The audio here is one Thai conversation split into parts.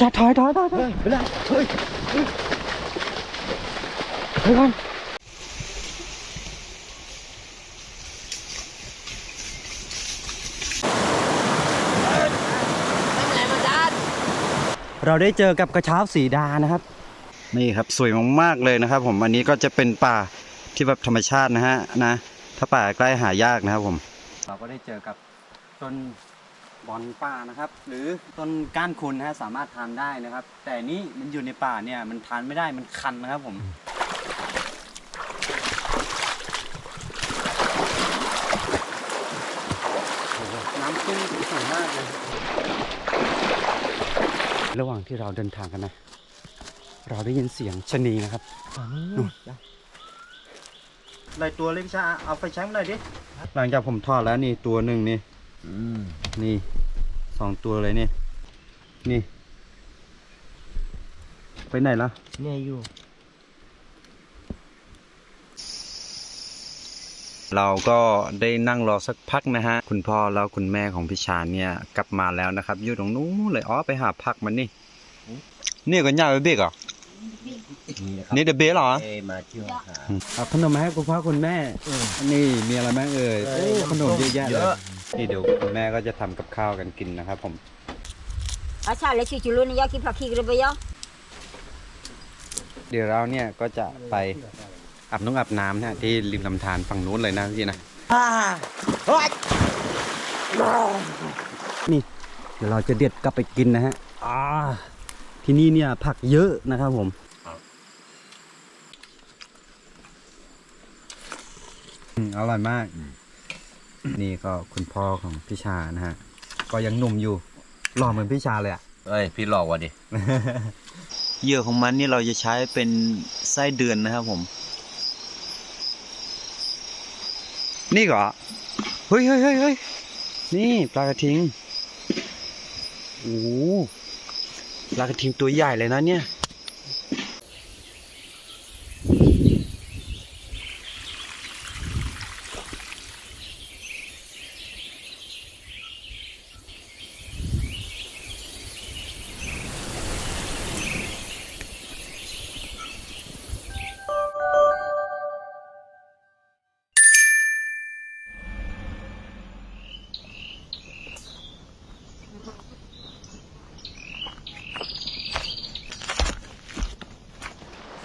ชาถอยถอยถอยถอยเวลาเฮ้ยถอยก่อนเราได้เจอกับกระเช้าสีดานะครับ นี่ครับสวยมากๆเลยนะครับ ผมอันนี้ก็จะเป็นป่าที่แบบธรรมชาตินะฮะนะ ถ้าป่าใกล้หายากนะครับผม เราก็ได้เจอกับต้น บอนป่านะครับ หรือต้นก้านคุณนะฮะสามารถทานได้นะครับ แต่นี่มันอยู่ในป่าเนี่ยมันทานไม่ได้มันคันนะครับผม น้ำขึ้นสวยมากเลย ระหว่างที่เราเดินทางกันนะ เราได้ยินเสียงชะนีนะครับนู่นหลายตัวเลยพี่ชาเอาไฟแช็กหน่อยดิ หลังจากผมทอดแล้วนี่ตัวหนึ่งนี่อืม นี่สองตัวเลยนี่ นี่ ไปไหนละเนี่ยอยู่ เราก็ได้นั่งรอสักพักนะฮะ คุณพ่อแล้วคุณแม่ของพี่ชาญเนี่ยกลับมาแล้วนะครับ อยู่ตรงนู้นเลย อ๋อไปหาผักมันนี่ นี่ก็ย่าไปเบกเหรอนี่นะครับนี่เดอะเบสเหรอเอมาเที่ยวหาเอาขนมมาให้คุณพ่อคุณแม่ นี่มีอะไรบ้างเอ่ยเอ้ยโอ้ขนมเยอะแยะเยเลยอะ นี่เดี๋ยวคุณแม่ก็จะทำกับข้าวกันกินนะครับผม Acha le cucu lu ni ya ki paki grebe ya. เดี๋ยวเราเนี่ยก็จะไปอาบน้ำอาบน้ำนะที่ริมลำธารฝั่งนู้นเลยนะพี่นะอ่าเฮ้ยนี่เดี๋ยวเราจะเด็ดกลับไปกินนะฮะอ่าที่นี่เนี่ยผักเยอะนะครับผม อืมอร่อยมาก นี่ก็คุณพ่อของพี่ชานะฮะ ก็ยังหนุ่มอยู่ หล่อเหมือนพี่ชาเลยอะเอ้ย พี่หลอกว่ะดิ เหยื่อของมันนี่เราจะใช้เป็นไส้เดือนนะครับผม นี่เหรอ เฮ้ยเฮ้ยเฮ้ยเฮ้ยนี่ปลากระทิง โอ้โหปลากระทิงตัวใหญ่เลยนะเนี่ย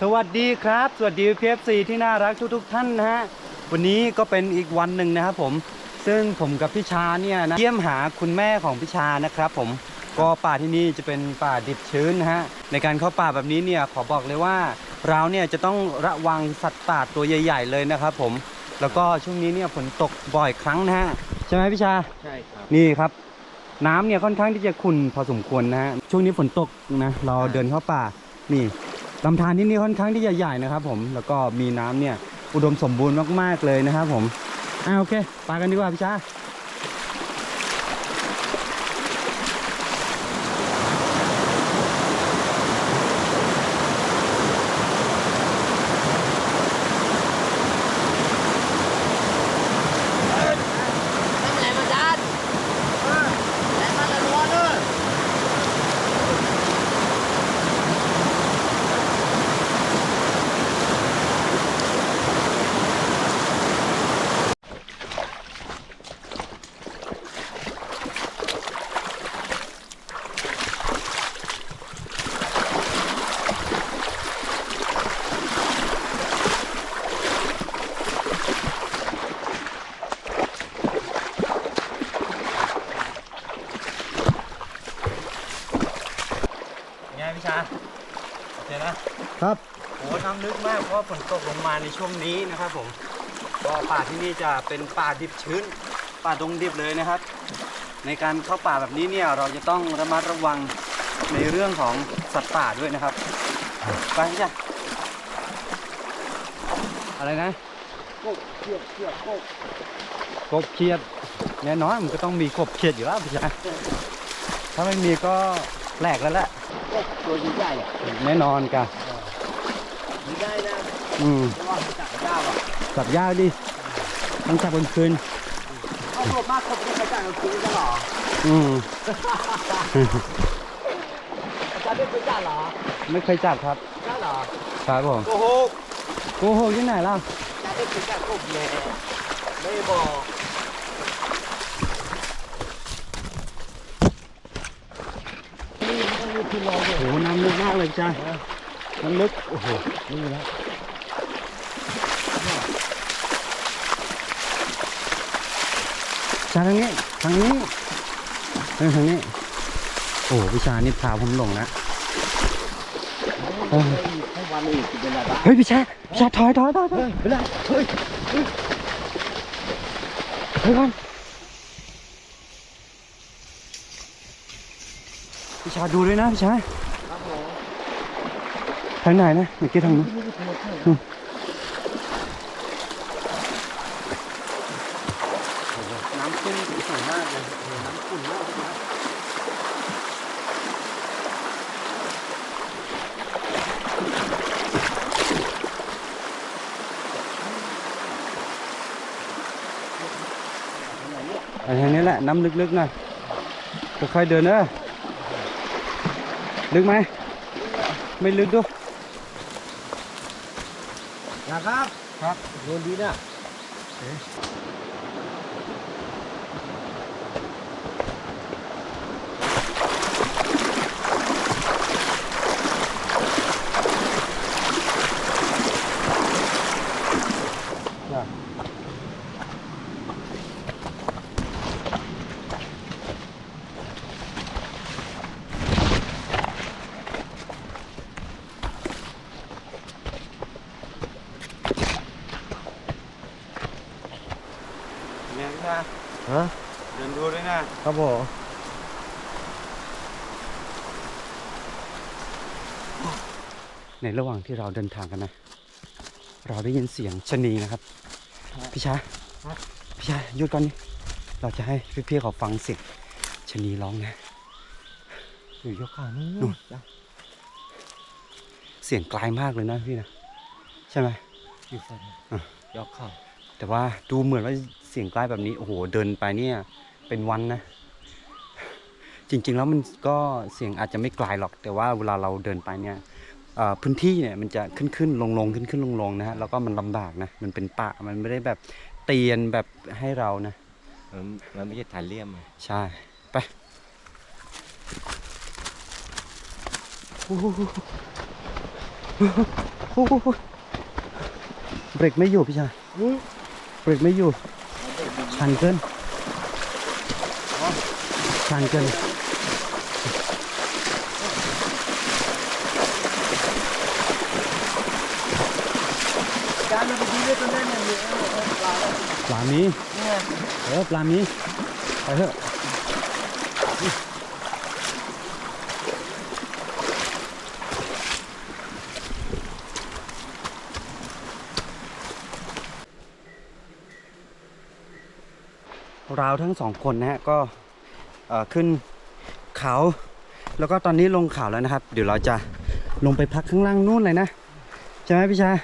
สวัสดีครับ สวัสดีพีเอฟซีที่น่ารักทุกๆท่านนะฮะวันนี้ก็เป็นอีกวันหนึ่งนะครับผมซึ่งผมกับพี่ชาเนี่ยนะเยี่ยมหาคุณแม่ของพี่ชานะครับผมก็ป่าที่นี่จะเป็นป่าดิบชื้นนะฮะในการเข้าป่าแบบนี้เนี่ยขอบอกเลยว่าเราเนี่ยจะต้องระวังสัตว์ป่าตัวใหญ่ ๆ เลยนะครับผมแล้วก็ช่วงนี้เนี่ยฝนตกบ่อยครั้งนะฮะใช่ไหมพี่ชาใช่ครับนี่ครับ น้ำเนี่ยค่อนข้างที่จะขุ่นพอสมควรนะฮะช่วงนี้ฝนตกนะเราเดินเข้าป่านี่ ลำธารที่นี่ค่อนข้างที่จะใหญ่นะครับ ผมแล้วก็มีน้ำเนี่ยอุดมสมบูรณ์มากๆเลยนะครับ ผมอ่าโอเคไปกันดีกว่าพี่ชาไงพี่ชาโอเคนะครับ โอ้น้ำลึกมากเพราะว่า ฝนตกลงมาในช่วงนี้นะครับผมก็ป่าที่นี่จะเป็นป่าดิบชื้น ป่าดงดิบเลยนะครับ ในการเข้าป่าแบบนี้เนี่ยเราจะต้องระมัดระวังในเรื่องของสัตว์ป่าด้วยนะครับไปจ้ะอะไรนะกบเขียดเขียดกบกบเขียดแน่นอนมันก็ต้องมีกบเขียดอยู่แล้วพี่ชายถ้าไม่มีก็แปลกแล้วแหละกบตัวใหญ่ๆอะแน่นอนกันไม่ได้นะ อืมเพราะว่าจับเจ้าอะจับยากดิต้องจับบนคืนเอาตัวมากกบที่เขาจ่ายเราซื้อกันหรออืมอาจารย์ไม่เคยจับเหรอไม่เคยจับครับจับเหรอครับผมโกหกโกหกที่ไหนล่ะจับไม่เคยจับกบแย่ไม่บอกนี่มันมีที่รออยู่โอ้โหน้ำลึกมากเลยจ้าน้ำลึก โอ้โห นี่นะ ชาทางนี้ ทางนี้เออทางนี้ โอ้โหพี่ชานี่พาผมหลงนะเออให้วันนี้เป็นอะไรบ้างเฮ้ยพี่ชาพี่ชาถอยถอยถอยถอยเฮ้ยเป็นไรเฮ้ยเฮ้ยก่อนพี่ชาดูด้วยนะพี่ชาครับผมทางไหนนะเมื่อกี้ทางนู้นนี่คือตัวเท่าน้ำขึ้นสูงมากเลยน้ำขุ่นมากนะ อันนี้แหละน้ำลึกๆหน่อยค่อยๆเดินเด้อลึกไหม ไม่ลึกดูนะครับ ครับโดนดีนะ เนี่ยพี่ชา ฮะ เดินดูด้วยนะ ครับผมในระหว่างที่เราเดินทางกันนะ เราได้ยินเสียงชะนีนะครับ พี่ชาพี่ชาหยุดก่อนนี่เราจะให้พี่ๆเขาฟังเสียงชะนีร้องนะอยู่ยกขานี่นู่นเสียงไกลมากเลยนะพี่นะใช่ไหมอยู่ใส่อะยกขาแต่ว่าดูเหมือนว่าเสียงใกล้แบบนี้โอ้โหเดินไปเนี่ย เป็นวันนะ จริง ๆ แล้วมันก็เสียงอาจจะไม่ไกลหรอก แต่ว่าเวลาเราเดินไปเนี่ยเอ่อพื้นที่เนี่ยมันจะขึ้นขึ้นลงลงขึ้นขึ้นลงลงนะฮะแล้วก็มันลำบากนะมันเป็นป่ามันไม่ได้แบบเตียนแบบให้เรานะมันมันไม่ใช่ฐานเลี่ยมไงใช่ไปโอ้โหโอ้โหเบรกไม่อยู่พี่ชายเบรกไม่อยู่ชันเกินชันเกิน การมันไปดีเลย ตรงนั้นเนี่ยมีปลาแล้วปลามีเนี่ยเออปลามีไปเถอะเราทั้งสองคนนะฮะก็ขึ้นเขา แล้วก็ตอนนี้ลงเขาแล้วนะครับ เดี๋ยวเราจะลงไปพักข้างล่างนู่นเลยนะ ใช่ไหมพี่ชาย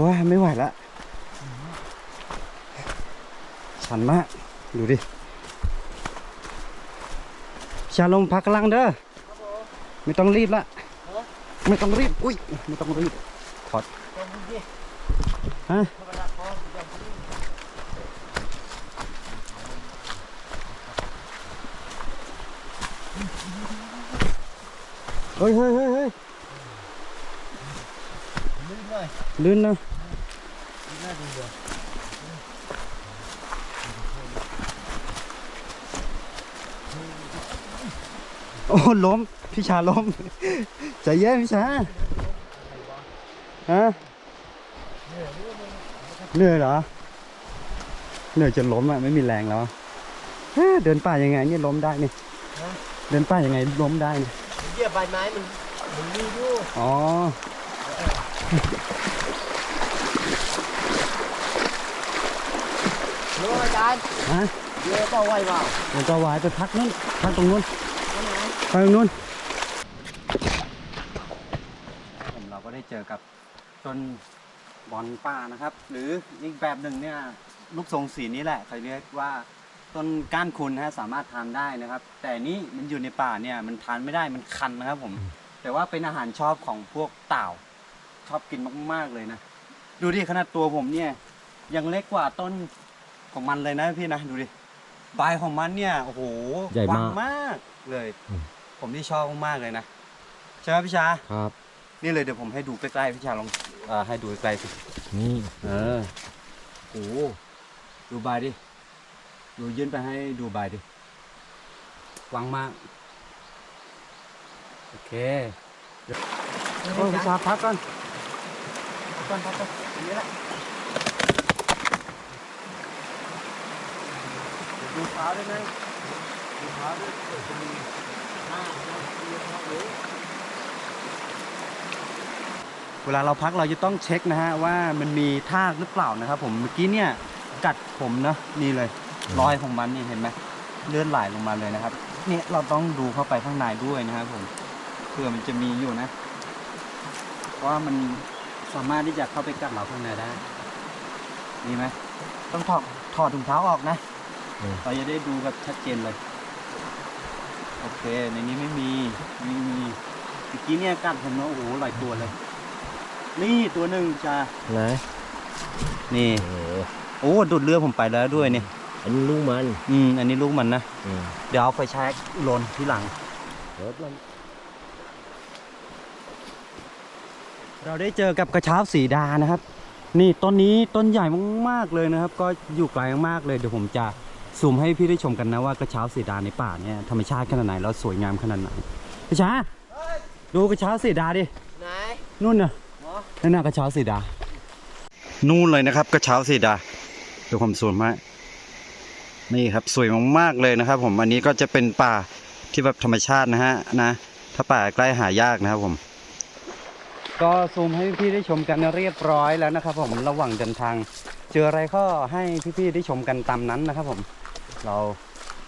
ราะว่าไม่ไหวแล้วชันมาก ดูดิชาลงพักกำลังเด้อไม่ต้องรีบละไม่ต้องรีบ อุ้ย ไม่ต้องรีบ ถอดฮะเฮ้ยเฮ้ยเฮ้ยเฮ้ย ลื่นหน่อย ลื่นนะน่าดูเดือดโอ้ล้ม พี่ชาล้ม ใจเย็นพี่ชาฮะเหนื่อยเหรอ เหนื่อยจนล้มอะ ไม่มีแรงแล้วอะเฮ้ยเดินป่ายังไงเนี่ยล้มได้เนี่ยเดินป่ายังไงล้มได้เนี่ยเหยียบใบไม้มันมันลื่นอยู่อ๋อ รู้อาจารย์ฮะเดี๋ยวก็ไหวเปล่าเดี๋ยวจะวายไปพักนู้นพักตรงนู้นตรงไหนไปตรงนู้นเราก็ได้เจอกับต้นบอลป่านะครับ หรืออีกแบบหนึ่งเนี่ยลูกทรงสีนี้แหละเขาเรียกว่าต้นก้านคุณนะฮะสามารถทานได้นะครับ แต่นี่มันอยู่ในป่าเนี่ยมันทานไม่ได้มันคันนะครับผม แต่ว่าเป็นอาหารชอบของพวกเต่าชอบกินมากๆเลยนะ ดูดิขนาดตัวผมเนี่ยยังเล็กกว่าต้น ของมันเลยนะพี่นะดูดิใบของมันเนี่ยโอ้โหใหญ่มากกว้างมากเลย อืม ผมที่ชอบมากๆเลยนะใช่ไหมพี่ชา ครับ นี่เลยเดี๋ยวผมให้ดูใกล้ๆพี่ชาลองเอ่อให้ดูใกล้ๆสินี่เออโอ้โหดูใบดิดูยื่นไปให้ดูใบดิกว้างมากโอเคเดี๋ยวโอ้ยพี่ชาพักก่อนพักก่อนพักก่อนอันนี้แหละ ดี๋ยวดูเท้าได้ไหมดูเท้าด้วยเดี๋ยวจะมีหน้าหน้าเยอะมาเลยเวลาเราพักเราจะต้องเช็คนะฮะว่ามันมีทากหรือเปล่านะครับ ผมเมื่อกี้เนี่ยกัดผมนะนี่เลยรอยของมันนี่เห็นไหมเลือดไหลลงมาเลยนะครับ เนี่ยเราต้องดูเข้าไปข้างในด้วยนะครับผมเผื่อมันจะมีอยู่นะเพราะว่ามันสามารถที่จะเข้าไปกัดเราข้างในได้ดีไหมต้องถอดถอดถุงเท้าออกนะ เราจะได้ดูแบบชัดเจนเลย โอเค ในนี้ไม่มีไม่มีเมื่อกี้เนี่ยกัดผมนะโอ้โหหลายตัวเลย นี่ตัวหนึ่งจ้าไหนนี่โอ้โหโอ้ดูดเลือดผมไปแล้วด้วยเนี่ยอันนี้ลูกมัน อืม อันนี้ลูกมันนะอืมเดี๋ยวเอาไฟแช็กลนที่หลังรถมันเราได้เจอกับกระเช้าสีดานะครับ นี่ต้นนี้ต้นใหญ่มากๆเลยนะครับ ก็อยู่ไกลมากๆเลยเดี๋ยวผมจะ ซูมให้พี่ได้ชมกันนะว่ากระเช้าสีดาในป่าเนี่ยธรรมชาติขนาดไหนแล้วสวยงามขนาดไหนพี่ช้าดูกระเช้าสีดาดิไหนนู่นน่ะนั่นน่ะกระเช้าสีดา นู่นเลยนะครับ กระเช้าสีดาดูความสวยมากนี่ครับสวยมากๆเลยนะครับ ผมอันนี้ก็จะเป็นป่าที่แบบธรรมชาตินะฮะนะถ้าป่าใกล้หายากนะครับผมก็ซูมให้พี่ๆได้ชมกันเรียบร้อยแล้วนะครับ ผมระหว่างเดินทาง เจออะไรก็ให้พี่ๆได้ชมกันตามนั้นนะครับผม เรา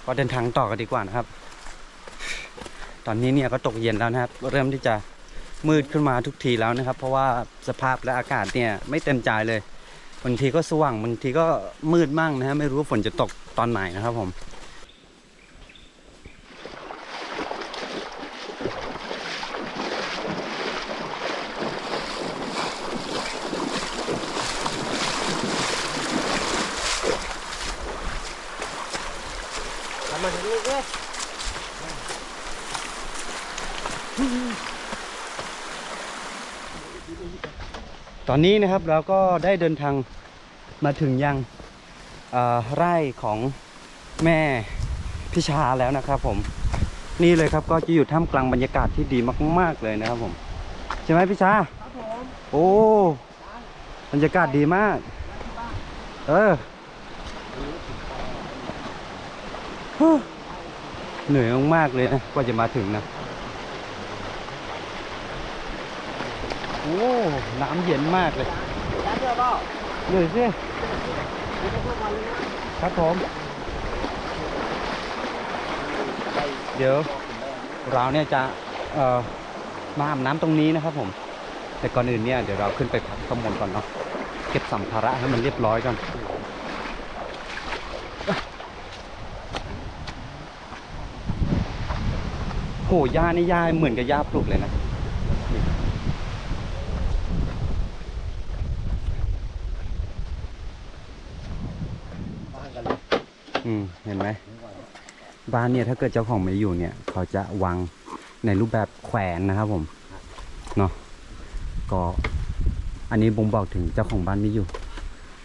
ก็เดินทางต่อกันดีกว่านะครับ ตอนนี้เนี่ยก็ตกเย็นแล้วนะครับ เริ่มที่จะมืดขึ้นมาทุกทีแล้วนะครับ เพราะว่าสภาพและอากาศเนี่ยไม่เต็มใจเลยบางทีก็สว่างบางทีก็มืดมั่งนะฮะไม่รู้ว่าฝนจะตกตอนไหนนะครับผม ทำมาถึงนี่เลย ต อนนี้นะครับเราก็ได้เดินทางมาถึงยังเอ่อไร่ของแม่พิชาแล้วนะครับผมนี่เลยครับก็จะอยู่ท่ามกลางบรรยากาศที่ดีมาก ๆเลยนะครับผมใช่ไหมพิชาโอ้บรรยากาศดีมาก เออฮู้เหนื่อยมากๆเลยนะกว่าจะมาถึงนะ โอ้น้ำเย็นมากเลยเหนื่อยสิครับผม เดี๋ยวเราเนี่ยจะมาอาบน้ำตรงนี้นะครับผม แต่ก่อนอื่นเนี่ยเดี๋ยวเราขึ้นไปพักข้างบนก่อนเนาะเก็บสัมภาระให้มันเรียบร้อยก่อนโหหญ้านี่หญ้าเหมือนกับหญ้าปลูกเลยนะ อืม เห็นไหม บ้านเนี่ยถ้าเกิดเจ้าของไม่อยู่เนี่ย เขาจะวางในรูปแบบแขวนนะครับผมเนาะก็อันนี้บ่งบอกถึงเจ้าของบ้านไม่อยู่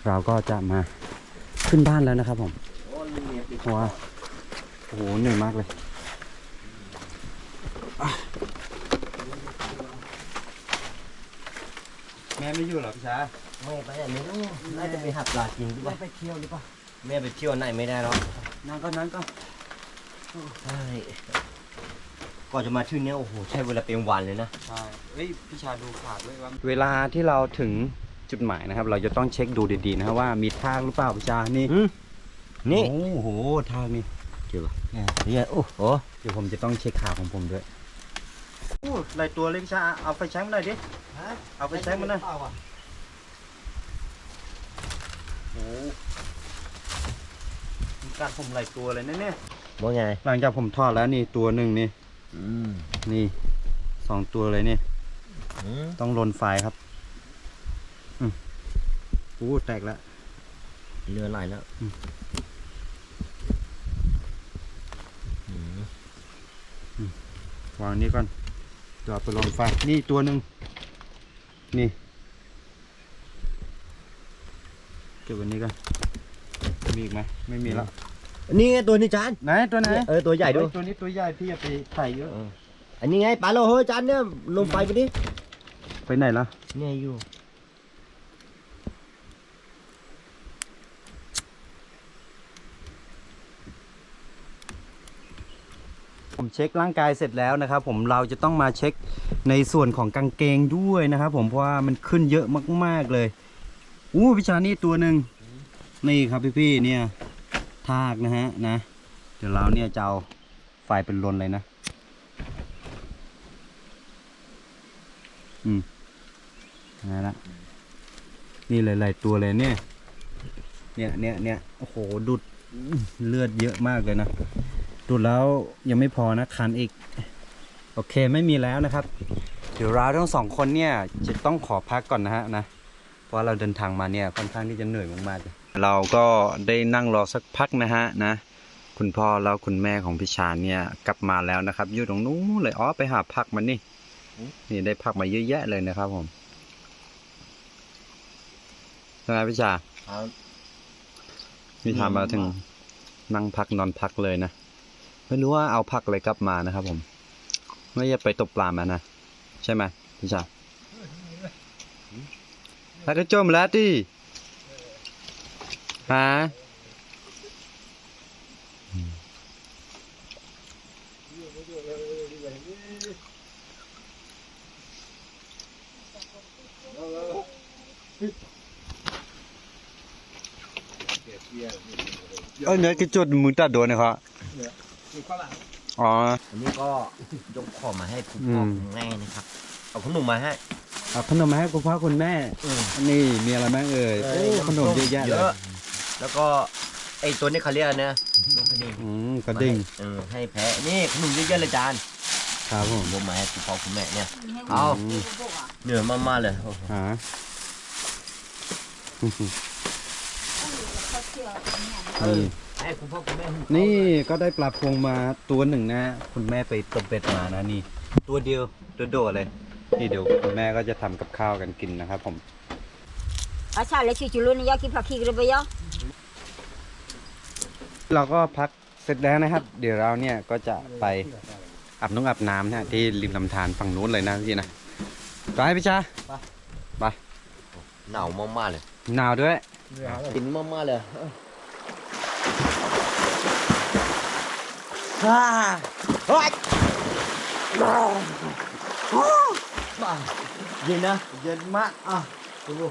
เราก็จะมาขึ้นบ้านแล้วนะครับผมเพราะว่าโอ้โหเหนื่อยมากเลยอะแม่ไม่อยู่เหรอพี่ชาไม่ไปอันนี้น่าจะไปหักปลาจริงหรือเปแม่ล่าไปเที่ยวหรือเปล่าแม่ไปเที่ยวไหนไม่ได้หรอกนั่งก็นั่งก็ ใช่ก่อนจะมาที่เนี้ยโอ้โหใช้เวลาเป็นวันเลยนะ ใช่เฮ้ยพี่ชาดูขาดด้วยว่าเวลาที่เราถึงจุดหมายนะครับ เราจะต้องเช็คดูดีๆนะครับว่ามีทางหรือเปล่าพี่ชานี่นี่โอ้โหทางนี่เจอปะเนี่ยโอ้โหเดี๋ยวผมจะต้องเช็คขาของผมด้วยโอ้หลายตัวเลยพี่ชาเอาไฟแช็กมาหน่อยดิเอาไฟแช็กมาหน่อยโอ้กัดผมหลายตัวเลยนะเนี่ย ว่าไง หลังจากผมทอดแล้วนี่ตัวหนึ่งนี่อืมนี่สองตัวเลยนี่อืมต้องลนไฟครับอืมอู้แตกแล้วเรือไหลแล้วอืมอืมวางนี้ก่อนเดี๋ยวเอาไปลนไฟนี่ตัวหนึ่งนี่เก็บวันนี้กันมีอีกไหมไม่มีแล้ว นี่ไงตัวนี้จานไหนตัวไหนเออตัวใหญ่ด้วยตัวนี้ตัวใหญ่พี่อย่าไปใส่เยอะอันนี้ไงปลาโลเฮ้ยจานเนี่ยลงไฟไปดิไปไหนล่ะเนี่ยอยู่ผมเช็คร่างกายเสร็จแล้วนะครับ ผมเราจะต้องมาเช็คในส่วนของกางเกงด้วยนะครับ ผมเพราะว่ามันขึ้นเยอะมากๆเลยอู้พิชานี่ตัวหนึ่งนี่ครับพี่ๆเนี่ย ทากนะฮะนะ เดี๋ยวเราเนี่ยจะเอาไฟเป็นลนเลยนะ อืมนะละนี่หลายๆตัวเลยเนี่ย เนี่ยเนี่ยเนี่ยโอ้โหดูดเลือดเยอะมากเลยนะดูดแล้วยังไม่พอนะคันอีก โอเคไม่มีแล้วนะครับ เดี๋ยวเราทั้งสองคนเนี่ยจะต้องขอพักก่อนนะฮะนะ เพราะเราเดินทางมาเนี่ยค่อนข้างที่จะเหนื่อยมากๆเลย เราก็ได้นั่งรอสักพักนะฮะนะ คุณพ่อแล้วคุณแม่ของพี่ชานเนี่ยกลับมาแล้วนะครับ อยู่ตรงนู้นเลยอ๋อไปหาพักมันนี่นี่ได้พักมาเยอะแยะเลยนะครับผมใช่ไหมพี่ชาครับพี่ชามาถึงนั่งพักนอนพักเลยนะไม่รู้ว่าเอาพักอะไรกลับมานะครับ ผม ไม่จะไปตกปลามานะใช่ไหมพี่ชาแล้วก็จมแล้วดิ ฮะเออเนี่ยคือจุดมือตัดโดนนะครับอ๋ออันนี้ก็ยกของมาให้คุณพ่ออืมคุณแม่นะครับ เอาขนมมาให้เอาขนมมาให้คุณพ่อคุณแม่อันนี้มีอะไรบ้างเอ่ยโอ้ขนมเยอะแยะเลย แล้วก็ไอ้ตัวนี้เขาเรียกอะไรนะลูกกระดิ่งอืมกระดิ่งเออให้แพ้นี่ขนมเยอะๆเลยจานครับผมผมมาให้คุณพ่อคุณแม่เนี่ย เอา เหนื่อยมากๆเลยโอ้โหหาเออนี่ให้คุณพ่อคุณแม่นี่ก็ได้ปลาพวงมาตัวหนึ่งนะ คุณแม่ไปตบเบ็ดมานะนี่ ตัวเดียวโดดๆเลย นี่เดี๋ยวคุณแม่ก็จะทำกับข้าวกันกินนะครับผม อาชาเลยชื่อจุลุนยากิพักขี้กระเบียเราก็พักเสร็จแล้วนะครับ เดี๋ยวเราเนี่ยก็จะไปอาบน้ำอาบน้ำนะที่ริมลำธารฝั่งนู้นเลยนะพี่นะไปพี่ชาหนาวมากๆเลยหนาวด้วยกินมากๆเลยฮ่าเฮ้ยเย็นนะ เย็นมากอะดู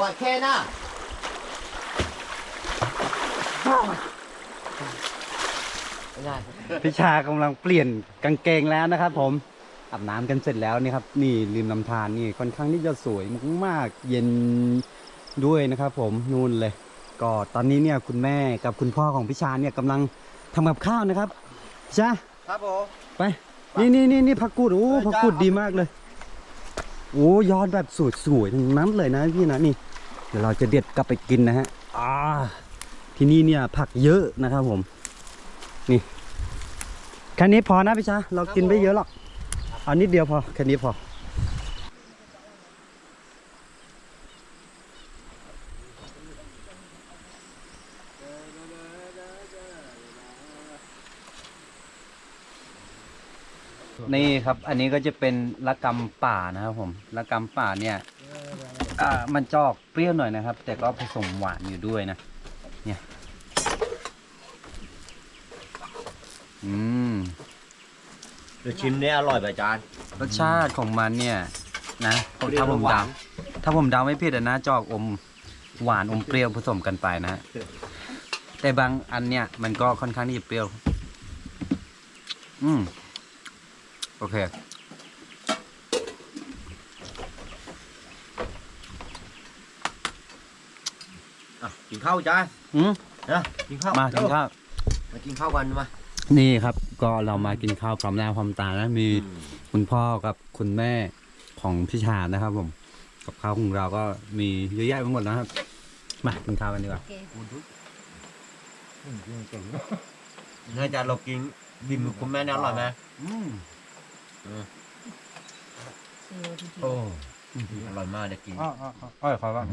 ว่าแค่น่ะเป็นพี่ชากำลังเปลี่ยนกางเกงแล้วนะครับ ผมอาบน้ำกันเสร็จแล้วนี่ครับนี่ริมลำธารนี่ค่อนข้างที่จะสวยมากๆเย็นด้วยนะครับ ผมนู่นเลย ก็ตอนนี้เนี่ยคุณแม่กับคุณพ่อของพี่ชาเนี่ยกำลังทำกับข้าวนะครับพี่ชาครับผม ไป นี่นี่นี่นี่ผักกูดโอ้ผักกูดดีมากเลย โอ้ยอดแบบสวยๆทั้งนั้นเลยนะพี่นะนี่เดี๋ยวเราจะเด็ดกลับไปกินนะฮะอ่าที่นี่เนี่ยผักเยอะนะครับผม นี่แค่นี้พอนะพี่ชาเรากินไม่เยอะหรอกเอานิดเดียวพอแค่นี้พอ นี่ครับ อันนี้ก็จะเป็นละกำป่านะครับผมละกำป่าเนี่ยอ่ามันจอกเปรี้ยวหน่อยนะครับ แต่ก็ผสมหวานอยู่ด้วยนะ เนี่ย อืมเดี๋ยวชิมเนี่ยอร่อยป่ะอาจารย์ รสชาติของมันเนี่ย นะผมเปรี้ยวถ้าผมหวาเดานถ้าผมเดาไม่ผิดอะนะจอกอมหวานอมเปรี้ยวผสมกันไปนะฮะแต่บางอันเนี่ย มันก็ค่อนข้างที่จะเปรี้ยว อืม โอเคอะกินข้าวจ้าอืมนะกินข้าวมากินข้าวมากินข้าวกันมานี่ครับ ก็เรามากินข้าวพร้อมหน้าพร้อมตาแล้วมีคุณพ่อกับคุณแม่ของพี่ชานะครับ ผม กับข้าวของเราก็มีเยอะแยะไปหมดนะครับ มากินข้าวกันดีกว่าเนื้อจานเรากินดิมคุณแม่เน่ยอร่อยไหมอืม โอ้อร่อยมากได้กินอ๋ออ๋ออ๋ออร่อยครับว่า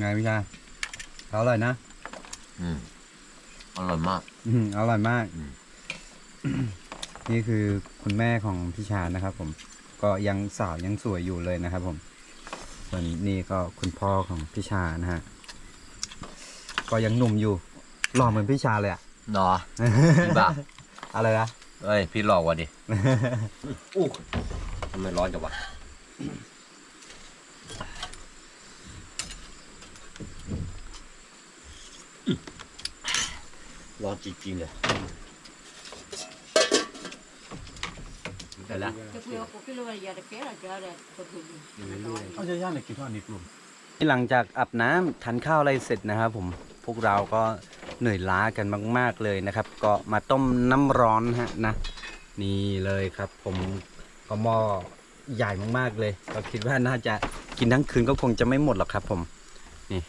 ไงพี่ชาอร่อยนะ อืมอร่อยมาก อืมอร่อยมาก อืม นี่คือคุณแม่ของพี่ชาญนะครับผม ก็ยังสาวยังสวยอยู่เลยนะครับผมส่วนนี่ก็คุณพ่อของพี่ชานะฮะ ก็ยังหนุ่มอยู่หล่อเหมือนพี่ชาเลยอะ หนอพี่บ้าอะไรนะ เอ้ย พี่หลอกว่ะดิ อู้ทำไมร้อนจังวะร้อนจริงๆเลย แต่ละเอาจะย่างเลยกินข้าวนิดลุงหลังจากอาบน้ำทานข้าวอะไรเสร็จนะครับผมพวกเราก็เหนื่อยล้ากันมาก ๆเลยนะครับ ก็มาต้มน้ำร้อนฮะนะ นี่เลยครับ ผมก็หม้อใหญ่มากๆเลยก็คิดว่าน่าจะกินทั้งคืนก็คงจะไม่หมดหรอกครับ ผมนี่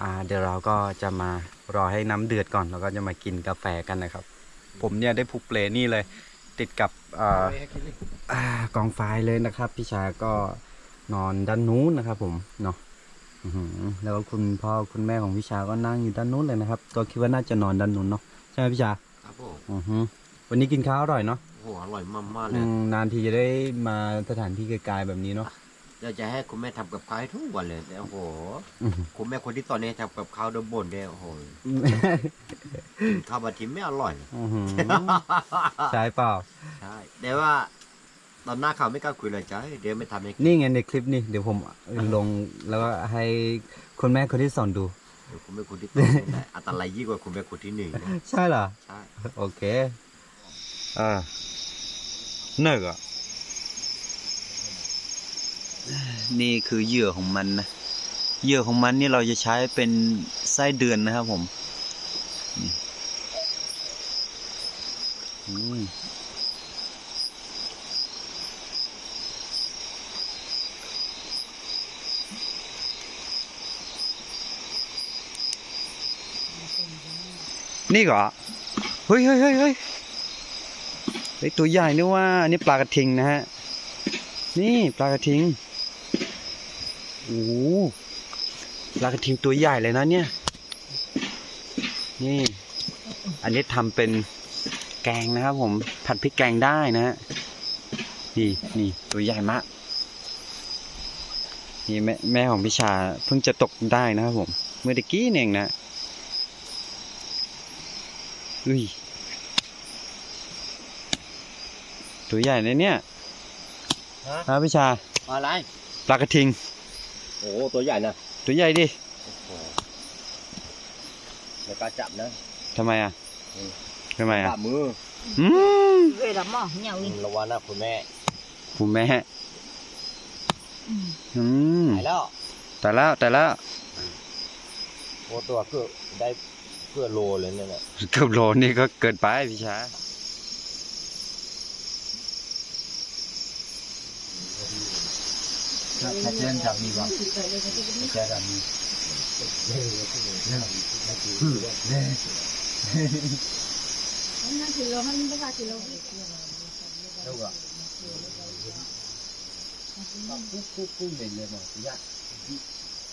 อ่าเดี๋ยวเราก็จะมารอให้น้ำเดือดก่อนแล้วก็จะมากินกาแฟกันนะครับ ผมเนี่ยได้ผูกเปลนี่เลย ติดกับอ่าอ่ากองไฟเลยนะครับ พี่ชาก็นอนด้านนู้นนะครับ ผมเนาะอื้อหือแล้วก็คุณพ่อคุณแม่ของพี่ชาก็นั่งอยู่ด้านนู้นเลยนะครับ ก็คิดว่าน่าจะนอนด้านนู้นเนาะใช่ไหมพี่ชาครับผมอือฮึวันนี้กินข้าวอร่อยเนาะโอ้โหอร่อยมากๆเลอืยมนานทีจะได้มาสถานที่ไกลๆแบบนี้เนาะ เราจะให้คุณแม่ทำกับข้าวให้ทุกวันเลยแต่โอ้โหอื้อหือคุณแม่คนที่ตอนนี้ทำกับข้าวโดนบ่นเนี่ยโอ้โหกินข้าวบาทีไม่อร่อยอื้อหือใช่เปล่า ใช่แต่ว่า ตอนหน้าข่าวไม่กล้าคุยเลยจ้าเดี๋ยวไม่ทำให้กินนี่ไงในคลิปนี่เดี๋ยวผมลงแล้วก็ให้คุณแม่คนที่สอนดู เดี๋ยวคุณแม่คนที่ตองเนี่ยอันตรายยิ่งกว่าคุณแม่คนที่หนึ่งนะใช่เหรอ ใช่ โอเค อ่าเนิกอะ นี่คือเหยื่อของมันนะเหยื่อของมันนี่เราจะใช้เป็นไส้เดือนนะครับผมนี่เหรอ เฮ้ยเฮ้ยเฮ้ยเฮ้ยตัวใหญ่นี่ว่านนี่ปลากระทิงนะฮะ นี่ปลากระทิง โอ้โหปลากระทิงตัวใหญ่เลยนะเนี่ย นี่ อันนี้ทำเป็นแกงนะครับผม ผัดพริกแกงได้นะฮะนี่นี่ตัวใหญ่มาก นี่แม่แม่ของพิชาเพิ่งจะตกได้นะครับผม เมื่อตะกี้นี่เองนะ อุ้ย ตัวใหญ่เลยเนี่ยครับพี่ชาอะไร ปลากระทิง โอ้โหตัวใหญ่นะตัวใหญ่ดิโอ้โหไม่กล้าจับนะทำไมอะอืมทำไมอะจับมืออืม Về là mỏ nhau đi. ระวังนะคุณแม่คุณแม่อืมหายแล้วแต่แล้วแต่แล้วโอ้ตัวเกือบได้เพื่อโลเลยเนี่ยแหละเกือบโลนี่ก็เกินไปพี่ชา ถ้าเจนจับมีบ้างเจนจับมี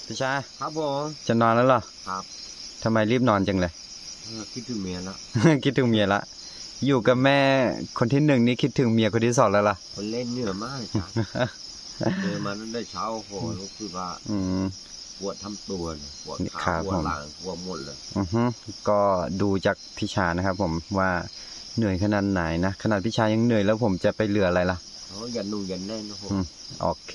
พี่ชาครับผมจะนอนแล้วเหรอครับทำไมรีบนอนจังเลยเออคิดถึงเมียนะคิดถึงเมียละอยู่กับแม่คนที่หนึ่งนี่คิดถึงเมียคนที่สองแล้วล่ะ คนเล่นเหนื่อยมากจ้ะ เดินมาตั้งแต่เช้าโอ้โหรู้สึกว่าอืมปวดทั้งตัวเลยปวดครัขาบปวดผมหลังปวดหมดเลยอือฮึก็ดูจากพี่ชานะครับ ผมว่าเหนื่อยขนาดไหนนะขนาดพี่ชายังเหนื่อยแล้วผมจะไปเหลืออะไรล่ะเขาอย่านุ่งอย่าแน่นโอ้โหอืมโอเค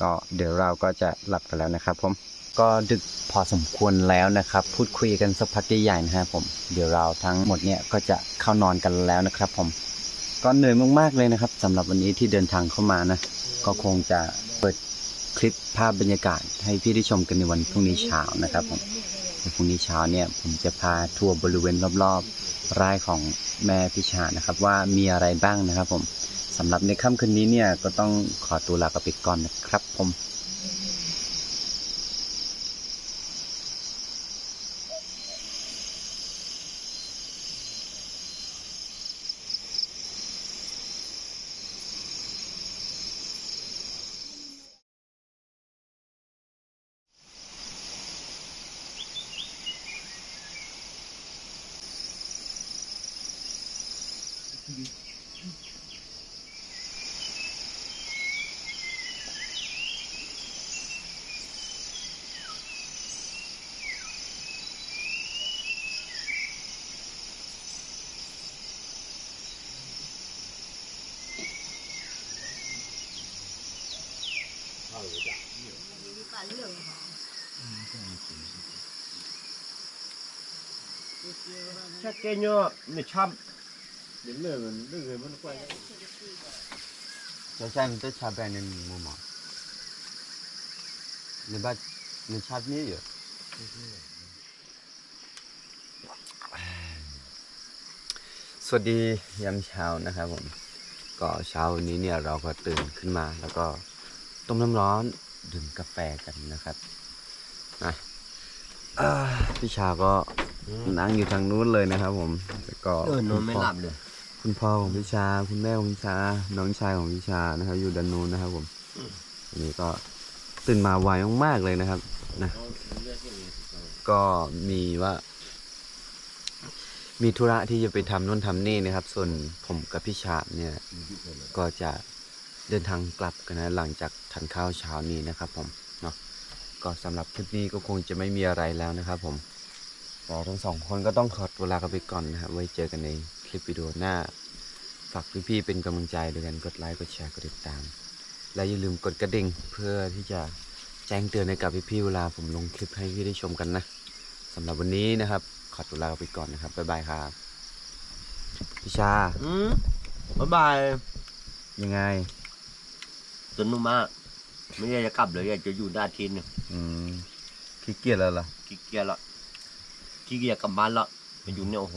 ก็เดี๋ยวเราก็จะหลับกันแล้วนะครับ ผมก็ดึกพอสมควรแล้วนะครับ พูดคุยกันสักพักใหญ่ๆนะครับผมเดี๋ยวเราทั้งหมดเนี่ยก็จะเข้านอนกันแล้วนะครับ ผมก็เหนื่อยมากๆเลยนะครับสำหรับวันนี้ที่เดินทางเข้ามานะ ก็คงจะเปิดคลิปภาพบรรยากาศให้พี่ได้ชมกันในวันพรุ่งนี้เช้านะครับผมในพรุ่งนี้เช้าเนี่ยผมจะพาทัวร์บริเวณรอบๆไร่ของแม่พิชานะครับ ว่ามีอะไรบ้างนะครับผมสำหรับในค่ำคืนนี้เนี่ยก็ต้องขอตัวลากระปิดก่อนนะครับผม ชักเกยเนาะเนี่ยชับเราใช้มันจะชาแบนในมุมมองในบ้านในชาตินี้อยู่สวัสดียามเช้านะครับผม ก็เช้าวันนี้เนี่ยเราก็ตื่นขึ้นมา แล้วก็ต้มน้ำร้อนดื่มกาแฟกันนะครับนะอ่าพี่ชาก็ นั่งอยู่ทางนู้นเลยนะครับ ผมแล้วก็เออนอนไม่หลับเลย คุณพ่อของพิชา คุณแม่ของพิชา น้องชายของพิชานะครับ อยู่ด้านนู้นนะครับ ผมอันนี้ก็ตื่นมาไวมากๆเลยนะครับ นะ ก็มีว่า มีธุระที่จะไปทำนู่นทำนี่นะครับ ส่วนผมกับพี่ชาเนี่ย ก็จะเดินทางกลับกันนะ หลังจากทานข้าวเช้านี้นะครับ ผมเนาะก็สำหรับคลิปนี้ก็คงจะไม่มีอะไรแล้วนะครับ ผม เราทั้งสองคนก็ต้องขอตัวลากันไปก่อนนะครับไว้เจอกันในคลิปวิดีโอหน้า ฝากพี่ๆเป็นกำลังใจด้วยกันกดไลค์กดแชร์กดติดตาม และอย่าลืมกดกระดิ่งเพื่อที่จะแจ้งเตือนให้กับพี่ๆเวลาผมลงคลิปให้พี่ได้ชมกันนะสำหรับวันนี้นะครับ ขอตัวลาไปก่อนนะครับบ๊ายบายครับพี่ชาอืมบ๊ายบายยังไงสนุกมากไม่อยากจะกลับเลยอยากจะอยู่ได้อาทีนึงอืมขี้เกียจแล้วล่ะขี้เกียจละ ขี้เกียจกลับบ้านละมาอยู่เนี่ยโอ้โห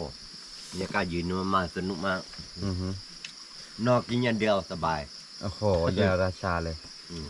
บรรยากาศยืนมากๆสนุกมาก อือฮึนอกกินอย่างเดียวสบาย โอ้โหยาราชาเลย อืม